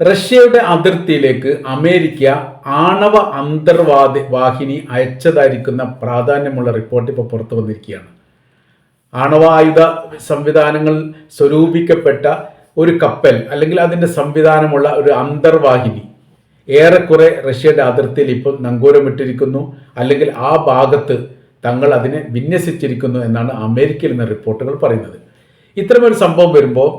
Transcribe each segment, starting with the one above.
റഷ്യയുടെ അതിർത്തിയിലേക്ക് അമേരിക്ക ആണവ അന്തർവാദി വാഹിനി അയച്ചതായിരിക്കുന്ന പ്രാധാന്യമുള്ള റിപ്പോർട്ട് ഇപ്പോൾ പുറത്തു വന്നിരിക്കുകയാണ്. ആണവായുധ സംവിധാനങ്ങൾ സ്വരൂപിക്കപ്പെട്ട ഒരു കപ്പൽ അല്ലെങ്കിൽ അതിന്റെ സംവിധാനമുള്ള ഒരു അന്തർവാഹിനി ഏറെക്കുറെ റഷ്യയുടെ അതിർത്തിയിൽ ഇപ്പം നങ്കൂരമിട്ടിരിക്കുന്നു അല്ലെങ്കിൽ ആ ഭാഗത്ത് തങ്ങൾ അതിനെ വിന്യസിച്ചിരിക്കുന്നു എന്നാണ് അമേരിക്കയിൽ നിന്ന് റിപ്പോർട്ടുകൾ പറയുന്നത്. ഇത്തരമൊരു സംഭവം വരുമ്പോൾ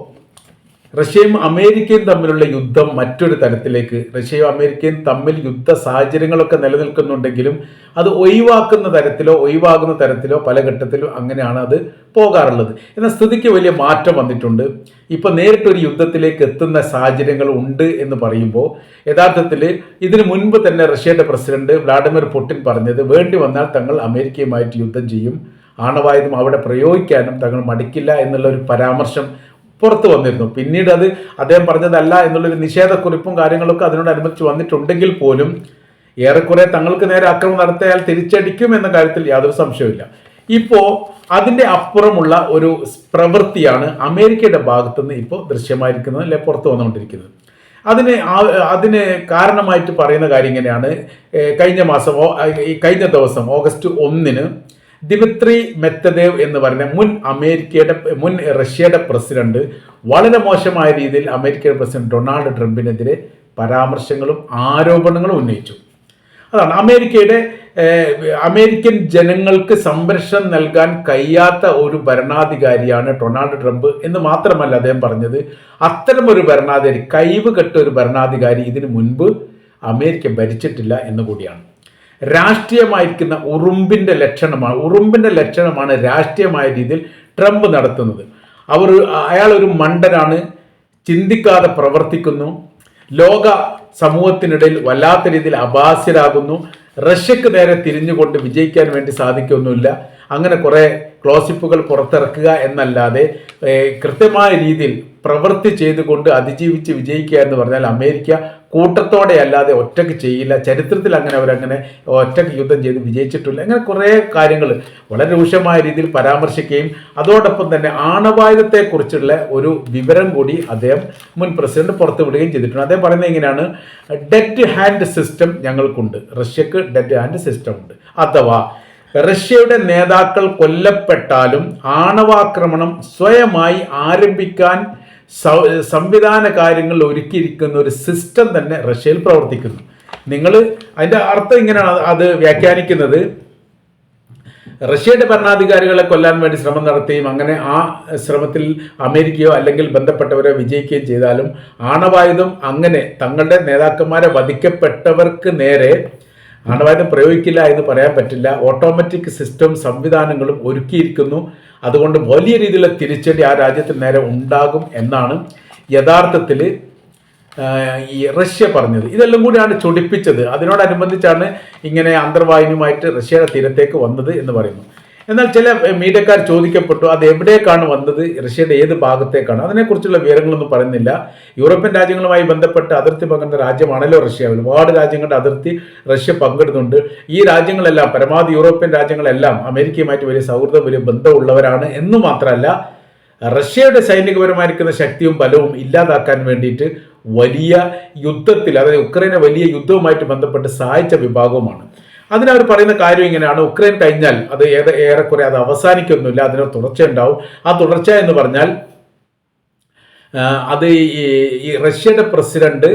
റഷ്യയും അമേരിക്കയും തമ്മിലുള്ള യുദ്ധം മറ്റൊരു തരത്തിലേക്ക് റഷ്യയും അമേരിക്കയും തമ്മിൽ യുദ്ധ സാഹചര്യങ്ങളൊക്കെ നിലനിൽക്കുന്നുണ്ടെങ്കിലും അത് ഒഴിവാക്കുന്ന തരത്തിലോ ഒഴിവാകുന്ന തരത്തിലോ പല ഘട്ടത്തിലും അങ്ങനെയാണ് അത് പോകാറുള്ളത്. എന്ന സ്ഥിതിക്ക് വലിയ മാറ്റം വന്നിട്ടുണ്ട്. ഇപ്പോൾ നേരിട്ടൊരു യുദ്ധത്തിലേക്ക് എത്തുന്ന സാഹചര്യങ്ങൾ ഉണ്ട് എന്ന് പറയുമ്പോൾ യഥാർത്ഥത്തിൽ ഇതിനു മുൻപ് തന്നെ റഷ്യയുടെ പ്രസിഡന്റ് വ്ളാഡിമിർ പുടിൻ പറഞ്ഞത് വേണ്ടി വന്നാൽ തങ്ങൾ അമേരിക്കയുമായിട്ട് യുദ്ധം ചെയ്യും ആണവായുധം അവിടെ പ്രയോഗിക്കാനും തങ്ങൾ മടിക്കില്ല എന്നുള്ള ഒരു പരാമർശം പുറത്തു വന്നിരുന്നു. പിന്നീട് അത് അദ്ദേഹം പറഞ്ഞതല്ല എന്നുള്ളൊരു നിഷേധക്കുറിപ്പും കാര്യങ്ങളൊക്കെ അതിനോടനുബന്ധിച്ച് വന്നിട്ടുണ്ടെങ്കിൽ പോലും ഏറെക്കുറെ തങ്ങൾക്ക് നേരെ ആക്രമണം നടത്തിയാൽ തിരിച്ചടിക്കും എന്ന കാര്യത്തിൽ യാതൊരു സംശയവുമില്ല. ഇപ്പോ അതിന്റെ അപ്പുറമുള്ള ഒരു പ്രവൃത്തിയാണ് അമേരിക്കയുടെ ഭാഗത്തുനിന്ന് ഇപ്പോൾ ദൃശ്യമായിരിക്കുന്നത് അല്ലെ പുറത്തു വന്നുകൊണ്ടിരിക്കുന്നത്. അതിന് അതിന് കാരണമായിട്ട് പറയുന്ന കാര്യം ഇങ്ങനെയാണ്. കഴിഞ്ഞ മാസം ഈ കഴിഞ്ഞ ദിവസം ഓഗസ്റ്റ് ഒന്നിന് ദിമിത്രി മെത്തദേവ് എന്ന് പറഞ്ഞ മുൻ അമേരിക്കയുടെ മുൻ റഷ്യയുടെ പ്രസിഡന്റ് വളരെ മോശമായ രീതിയിൽ അമേരിക്കയുടെ പ്രസിഡന്റ് ഡൊണാൾഡ് ട്രംപിനെതിരെ പരാമർശങ്ങളും ആരോപണങ്ങളും ഉന്നയിച്ചു. അതാണ് അമേരിക്കയുടെ അമേരിക്കൻ ജനങ്ങൾക്ക് സംരക്ഷണം നൽകാൻ കഴിയാത്ത ഒരു ഭരണാധികാരിയാണ് ഡൊണാൾഡ് ട്രംപ് എന്ന് മാത്രമല്ല അദ്ദേഹം പറഞ്ഞത്. അത്തരം ഒരു ഭരണാധികാരി കഴിവ് കെട്ട ഒരു ഭരണാധികാരി ഇതിനു മുൻപ് അമേരിക്ക ഭരിച്ചിട്ടില്ല എന്ന് കൂടിയാണ്. രാഷ്ട്രീയമായിരിക്കുന്ന ഉറുമ്പിന്റെ ലക്ഷണമാണ് ഉറുമ്പിന്റെ ലക്ഷണമാണ് രാഷ്ട്രീയമായ രീതിയിൽ ട്രംപ് നടത്തുന്നത്. അവർ അയാളൊരു മണ്ടനാണ് ചിന്തിക്കാതെ പ്രവർത്തിക്കുന്നു ലോക സമൂഹത്തിനിടയിൽ വല്ലാത്ത രീതിയിൽ അഭാസ്യരാകുന്നു റഷ്യക്ക് നേരെ തിരിഞ്ഞുകൊണ്ട് വിജയിക്കാൻ വേണ്ടി സാധിക്കൊന്നുമില്ല അങ്ങനെ കുറേ ക്ലോസിപ്പുകൾ പുറത്തിറക്കുക എന്നല്ലാതെ കൃത്യമായ രീതിയിൽ പ്രവൃത്തി ചെയ്തുകൊണ്ട് അതിജീവിച്ച് വിജയിക്കുക എന്ന് പറഞ്ഞാൽ അമേരിക്ക കൂട്ടത്തോടെ അല്ലാതെ ഒറ്റയ്ക്ക് ചെയ്യില്ല. ചരിത്രത്തിൽ അങ്ങനെ അവരങ്ങനെ ഒറ്റയ്ക്ക് യുദ്ധം ചെയ്ത് വിജയിച്ചിട്ടില്ല. അങ്ങനെ കുറേ കാര്യങ്ങൾ വളരെ രൂക്ഷമായ രീതിയിൽ പരാമർശിക്കുകയും അതോടൊപ്പം തന്നെ ആണവായുധത്തെക്കുറിച്ചുള്ള ഒരു വിവരം കൂടി അദ്ദേഹം മുൻ പ്രസിഡന്റ് പുറത്തുവിടുകയും ചെയ്തിട്ടുണ്ട്. അദ്ദേഹം പറയുന്നത് ഇങ്ങനെയാണ്. ഡെറ്റ് ഹാൻഡ് സിസ്റ്റം ഞങ്ങൾക്കുണ്ട്. റഷ്യക്ക് ഡെറ്റ് ഹാൻഡ് സിസ്റ്റം ഉണ്ട് അഥവാ റഷ്യയുടെ നേതാക്കൾ കൊല്ലപ്പെട്ടാലും ആണവാക്രമണം സ്വയമായി ആരംഭിക്കാൻ സംവിധാന കാര്യങ്ങൾ ഒരുക്കിയിരിക്കുന്ന ഒരു സിസ്റ്റം തന്നെ റഷ്യയിൽ പ്രവർത്തിക്കുന്നു. നിങ്ങൾ അതിന്റെ അർത്ഥം ഇങ്ങനെയാണ് അത് വ്യാഖ്യാനിക്കുന്നത്. റഷ്യയുടെ ഭരണാധികാരികളെ കൊല്ലാൻ വേണ്ടി ശ്രമം നടത്തുകയും അങ്ങനെ ആ ശ്രമത്തിൽ അമേരിക്കയോ അല്ലെങ്കിൽ ബന്ധപ്പെട്ടവരോ വിജയിക്കുകയും ചെയ്താലും ആണവായുധം അങ്ങനെ തങ്ങളുടെ നേതാക്കന്മാരെ വധിക്കപ്പെട്ടവർക്ക് നേരെ ആണവായുധം പ്രയോഗിക്കില്ല എന്ന് പറയാൻ പറ്റില്ല. ഓട്ടോമാറ്റിക് സിസ്റ്റം സംവിധാനങ്ങളും ഒരുക്കിയിരിക്കുന്നു. അതുകൊണ്ട് വലിയ രീതിയിലുള്ള തിരിച്ചടി ആ രാജ്യത്തിന് നേരെ ഉണ്ടാകും എന്നാണ് യഥാർത്ഥത്തിൽ ഈ റഷ്യ പറഞ്ഞത്. ഇതെല്ലാം കൂടിയാണ് ചൊടിപ്പിച്ചത്. അതിനോടനുബന്ധിച്ചാണ് ഇങ്ങനെ അന്തർവാഹിനിയുമായിട്ട് റഷ്യയുടെ തീരത്തേക്ക് വന്നത് എന്ന് പറയുന്നു എന്നാൽ ചില മീഡിയക്കാർ ചോദിക്കപ്പെട്ടു അത് എവിടേക്കാണ് വന്നത്? റഷ്യയുടെ ഏത് ഭാഗത്തേക്കാണ്? അതിനെക്കുറിച്ചുള്ള വിവരങ്ങളൊന്നും പറയുന്നില്ല. യൂറോപ്യൻ രാജ്യങ്ങളുമായി ബന്ധപ്പെട്ട് അതിർത്തി പങ്കിടുന്ന രാജ്യമാണല്ലോ റഷ്യ. ഒരുപാട് രാജ്യങ്ങളുടെ അതിർത്തി റഷ്യ പങ്കിടുന്നുണ്ട്. ഈ രാജ്യങ്ങളെല്ലാം പരമാവധി യൂറോപ്യൻ രാജ്യങ്ങളെല്ലാം അമേരിക്കയുമായിട്ട് വലിയ സൗഹൃദം വലിയ ബന്ധമുള്ളവരാണ് എന്ന് മാത്രമല്ല റഷ്യയുടെ സൈനികപരമായിരിക്കുന്ന ശക്തിയും ബലവും ഇല്ലാതാക്കാൻ വേണ്ടിയിട്ട് വലിയ യുദ്ധത്തിൽ അതായത് ഉക്രൈനെ വലിയ യുദ്ധവുമായിട്ട് ബന്ധപ്പെട്ട് സഹായിച്ച വിഭാഗവുമാണ്. അതിനവർ പറയുന്ന കാര്യം ഇങ്ങനെയാണ്. ഉക്രൈൻ കഴിഞ്ഞാൽ അത് ഏത് ഏറെക്കുറെ അത് അവസാനിക്കൊന്നുമില്ല. അതിനൊരു തുടർച്ചയുണ്ടാവും ആ തുടർച്ച എന്ന് പറഞ്ഞാൽ അത് ഈ റഷ്യയുടെ പ്രസിഡന്റ്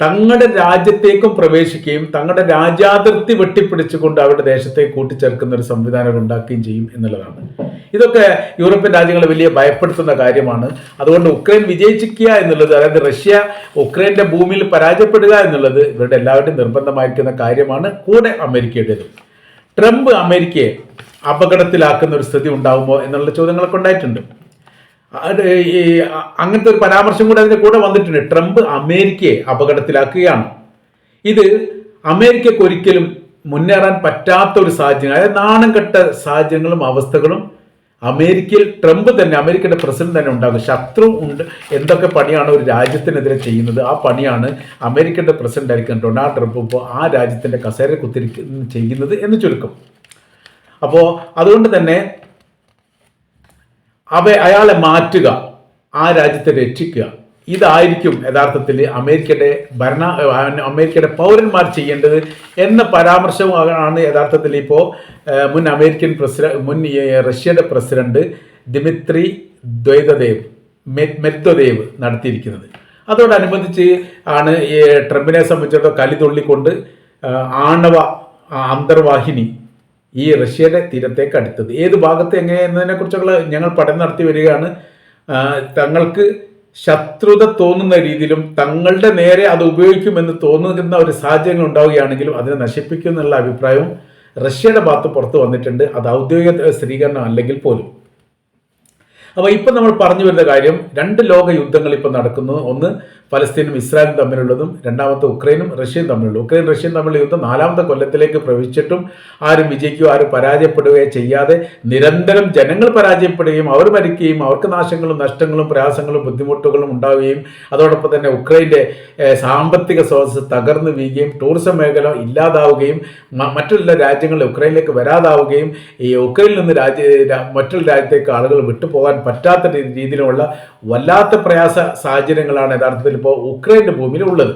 തങ്ങളുടെ രാജ്യത്തേക്കും പ്രവേശിക്കുകയും തങ്ങളുടെ രാജ്യാതിർത്തി വെട്ടിപ്പിടിച്ചുകൊണ്ട് അവരുടെ ദേശത്തെ കൂട്ടിച്ചേർക്കുന്ന ഒരു സംവിധാനം ഉണ്ടാക്കുകയും ചെയ്യും എന്നുള്ളതാണ്. ഇതൊക്കെ യൂറോപ്യൻ രാജ്യങ്ങളെ വലിയ ഭയപ്പെടുത്തുന്ന കാര്യമാണ്. അതുകൊണ്ട് ഉക്രൈൻ വിജയിച്ചിക്കുക എന്നുള്ളത് അതായത് റഷ്യ ഉക്രൈന്റെ ഭൂമിയിൽ പരാജയപ്പെടുക എന്നുള്ളത് ഇവരുടെ എല്ലാവരുടെയും നിർബന്ധമായിരിക്കുന്ന കാര്യമാണ്. കൂടെ അമേരിക്കയുടേത്. ട്രംപ് അമേരിക്കയെ അപകടത്തിലാക്കുന്ന ഒരു സ്ഥിതി ഉണ്ടാകുമോ എന്നുള്ള ചോദ്യങ്ങളൊക്കെ ഉണ്ടായിട്ടുണ്ട്. ഈ അങ്ങനത്തെ ഒരു പരാമർശം കൂടെ അതിന്റെ കൂടെ വന്നിട്ടുണ്ട്. ട്രംപ് അമേരിക്കയെ അപകടത്തിലാക്കുകയാണ്. ഇത് അമേരിക്കയ്ക്ക് ഒരിക്കലും മുന്നേറാൻ പറ്റാത്ത ഒരു സാഹചര്യം അതായത് നാണം കെട്ട സാഹചര്യങ്ങളും അവസ്ഥകളും അമേരിക്കയിൽ ട്രംപ് തന്നെ അമേരിക്കയുടെ പ്രസിഡന്റ് തന്നെ ഉണ്ടാകും ശത്രു ഉണ്ട്. എന്തൊക്കെ പണിയാണ് ഒരു രാജ്യത്തിനെതിരെ ചെയ്യുന്നത്? ആ പണിയാണ് അമേരിക്കയുടെ പ്രസിഡന്റ് ആയിരിക്കും ഡൊണാൾഡ് ട്രംപ് ഇപ്പോൾ ആ രാജ്യത്തിന്റെ കസേര കുത്തിരിക്കുന്ന ചെയ്യുന്നത് എന്ന് ചുരുക്കം. അപ്പോൾ അതുകൊണ്ട് തന്നെ അവ അയാളെ മാറ്റുക ആ രാജ്യത്തെ രക്ഷിക്കുക. ഇതായിരിക്കും യഥാർത്ഥത്തിൽ അമേരിക്കയുടെ ഭരണ അമേരിക്കയുടെ പൗരന്മാർ ചെയ്യേണ്ടത് എന്ന പരാമർശമാണ് യഥാർത്ഥത്തിൽ ഇപ്പോൾ മുൻ അമേരിക്കൻ പ്രസിഡന്റ് മുൻ റഷ്യയുടെ പ്രസിഡന്റ് ദിമിത്രി ദ്വൈതദേവ് മെത്വദേവ് നടത്തിയിരിക്കുന്നത്. അതോടനുബന്ധിച്ച് ആണ് ഈ ട്രംപിനെ സംബന്ധിച്ചിടത്തോളം കലി തുള്ളിക്കൊണ്ട് ആണവ അന്തർവാഹിനി ഈ റഷ്യയുടെ തീരത്തേക്ക് അടുത്തത്. ഏത് ഭാഗത്ത് എങ്ങനെയെന്നതിനെ കുറിച്ചുള്ള ഞങ്ങൾ പഠനം നടത്തി വരികയാണ്. തങ്ങൾക്ക് ശത്രുത തോന്നുന്ന രീതിയിലും തങ്ങളുടെ നേരെ അത് ഉപയോഗിക്കുമെന്ന് തോന്നുന്ന ഒരു സാഹചര്യങ്ങൾ ഉണ്ടാവുകയാണെങ്കിലും അതിനെ നശിപ്പിക്കും എന്നുള്ള അഭിപ്രായവും റഷ്യയുടെ ഭാഗത്ത് പുറത്തു വന്നിട്ടുണ്ട്. അത് ഔദ്യോഗിക സ്ഥിരീകരണം അല്ലെങ്കിൽ പോലും. അപ്പോൾ ഇപ്പം നമ്മൾ പറഞ്ഞു വരുന്ന കാര്യം രണ്ട് ലോക യുദ്ധങ്ങൾ ഇപ്പം നടക്കുന്നു. ഒന്ന് ഫലസ്തീനും ഇസ്രായേലും തമ്മിലുള്ളതും രണ്ടാമത്തെ ഉക്രൈനും റഷ്യയും തമ്മിലുള്ള ഉക്രൈൻ റഷ്യയും തമ്മിലുള്ള യുദ്ധം നാലാമത്തെ കൊല്ലത്തിലേക്ക് പ്രവേശിച്ചിട്ടും ആരും വിജയിക്കുകയോ ആരും പരാജയപ്പെടുകയോ ചെയ്യാതെ നിരന്തരം ജനങ്ങൾ പരാജയപ്പെടുകയും അവർ മരിക്കുകയും അവർക്ക് നാശങ്ങളും നഷ്ടങ്ങളും പ്രയാസങ്ങളും ബുദ്ധിമുട്ടുകളും ഉണ്ടാവുകയും അതോടൊപ്പം തന്നെ ഉക്രൈന്റെ സാമ്പത്തിക സ്രോതസ് തകർന്നു വീഴുകയും ടൂറിസം മേഖല ഇല്ലാതാവുകയും മറ്റുള്ള രാജ്യങ്ങൾ ഉക്രൈനിലേക്ക് വരാതാവുകയും ഈ ഉക്രൈനിൽ നിന്ന് രാജ്യ മറ്റുള്ള രാജ്യത്തേക്ക് ആളുകൾ വിട്ടുപോകാൻ പറ്റാത്ത രീതിയിലുള്ള വല്ലാത്ത പ്രയാസ സാഹചര്യങ്ങളാണ് യഥാർത്ഥത്തിൽ ഇപ്പോൾ ഉക്രൈന്റെ ഭൂമിയിൽ ഉള്ളത്.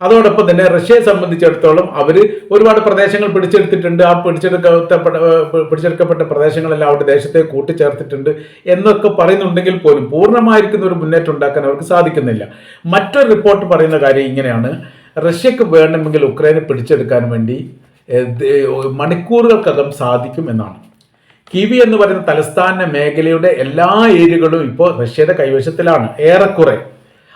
അതോടൊപ്പം തന്നെ റഷ്യയെ സംബന്ധിച്ചിടത്തോളം അവർ ഒരുപാട് പ്രദേശങ്ങൾ പിടിച്ചെടുത്തിട്ടുണ്ട്. ആ പിടിച്ചെടുക്കപ്പെട്ട പിടിച്ചെടുക്കപ്പെട്ട പ്രദേശങ്ങളെല്ലാം അവരുടെ ദേശത്തെ കൂട്ടിച്ചേർത്തിട്ടുണ്ട് എന്നൊക്കെ പറയുന്നുണ്ടെങ്കിൽ പോലും പൂർണമായിരിക്കുന്ന ഒരു മുന്നേറ്റം ഉണ്ടാക്കാൻ അവർക്ക് സാധിക്കുന്നില്ല. മറ്റൊരു റിപ്പോർട്ട് പറയുന്ന കാര്യം ഇങ്ങനെയാണ്. റഷ്യക്ക് വേണമെങ്കിൽ ഉക്രൈനെ പിടിച്ചെടുക്കാൻ വേണ്ടി മണിക്കൂറുകൾക്കകം സാധിക്കും എന്നാണ്. കിവി എന്ന് പറയുന്ന തലസ്ഥാന മേഖലയുടെ എല്ലാ ഏരിയകളും ഇപ്പോൾ റഷ്യയുടെ കൈവശത്തിലാണ്. ഏറെക്കുറെ.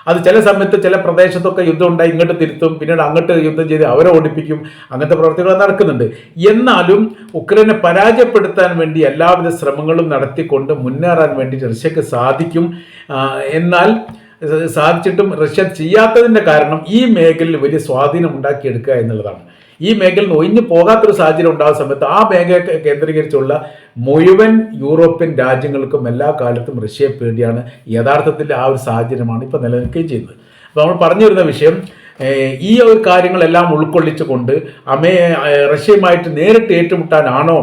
അത് ചില സമയത്ത് ചില പ്രദേശത്തൊക്കെ യുദ്ധം ഉണ്ടായി ഇങ്ങോട്ട് തിരുത്തും പിന്നീട് അങ്ങോട്ട് യുദ്ധം ചെയ്ത് അവരെ ഓടിപ്പിക്കും. അങ്ങനത്തെ പ്രവർത്തികൾ നടക്കുന്നുണ്ട്. എന്നാലും ഉക്രൈനെ പരാജയപ്പെടുത്താൻ വേണ്ടി എല്ലാവിധ ശ്രമങ്ങളും നടത്തിക്കൊണ്ട് മുന്നേറാൻ വേണ്ടി റഷ്യക്ക് സാധിക്കും. എന്നാൽ സാധിച്ചിട്ടും റഷ്യ ചെയ്യാത്തതിന്റെ കാരണം ഈ മേഖലയിൽ വലിയ സ്വാധീനം ഉണ്ടാക്കിയെടുക്കുക എന്നുള്ളതാണ്. ഈ മേഖലയിൽ നിന്ന് ഒഴിഞ്ഞു പോകാത്തൊരു സാഹചര്യം ഉണ്ടാകുന്ന സമയത്ത് ആ മേഖല കേന്ദ്രീകരിച്ചുള്ള മുഴുവൻ യൂറോപ്യൻ രാജ്യങ്ങൾക്കും എല്ലാ കാലത്തും റഷ്യയെ പേടിയാണ്. യഥാർത്ഥത്തിൽ ആ ഒരു സാഹചര്യമാണ് ഇപ്പോൾ നിലനിൽക്കുകയും ചെയ്യുന്നത്. അപ്പോൾ നമ്മൾ പറഞ്ഞു വരുന്ന വിഷയം ഈ ഒരു കാര്യങ്ങളെല്ലാം ഉൾക്കൊള്ളിച്ചുകൊണ്ട് അമേ റഷ്യയുമായിട്ട് നേരിട്ട് ഏറ്റുമുട്ടാനാണോ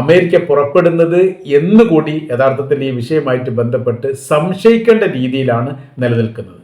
അമേരിക്ക പുറപ്പെടുന്നത് എന്നുകൂടി യഥാർത്ഥത്തിൽ ഈ വിഷയമായിട്ട് ബന്ധപ്പെട്ട് സംശയിക്കേണ്ട രീതിയിലാണ് നിലനിൽക്കുന്നത്.